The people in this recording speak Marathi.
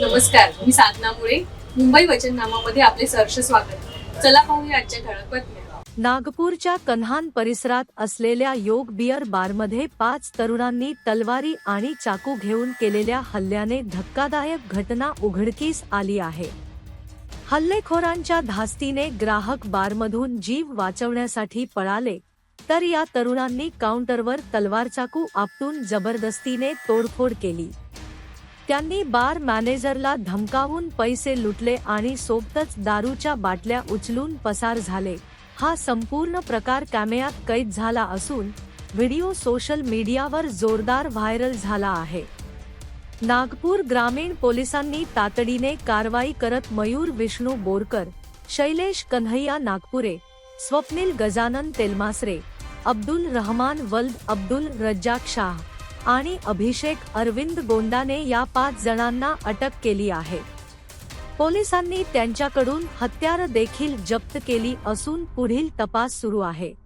नमस्कार मी साधना मुळे. मुंबई वचननामामध्ये आपले सहर्ष स्वागत. चला पाहूया आजच्या ठळक बातम्या. नागपूरच्या कन्हान परिसरात असलेल्या योग बियर बारमध्ये पाच तरुणांनी तलवारी आणि चाकू घेऊन केलेल्या हल्ल्याने धक्कादायक घटना उघडकीस आली आहे. हल्लेखोरांच्या धास्तीने ग्राहक बारमधून जीव वाचवण्यासाठी पळाले तर या तरुणांनी काउंटरवर तलवार चाकू आपटून जबरदस्तीने तोडफोड केली. त्यांनी बार मॅनेजरला धमकावून पैसे लुटले आणि सोबतच दारूच्या बाटल्या उचलून पसार झाले. हा संपूर्ण प्रकार कॅमेऱ्यात कैद झाला असून व्हिडिओ सोशल मीडियावर जोरदार व्हायरल झाला आहे. नागपूर ग्रामीण पोलिसांनी तातडीने कारवाई करत मयूर विष्णू बोरकर शैलेश कन्हैया नागपुरे स्वप्नील गजानन तेलमासरे अब्दुल रहमान वल्द अब्दुल रज्जाक शाह आणि अभिषेक अरविंद गोंडाने या पाच जणांना अटक केली आहे. पोलिसांनी त्यांच्याकडून हत्यार देखील जप्त केली असून पुढील तपास सुरू आहे.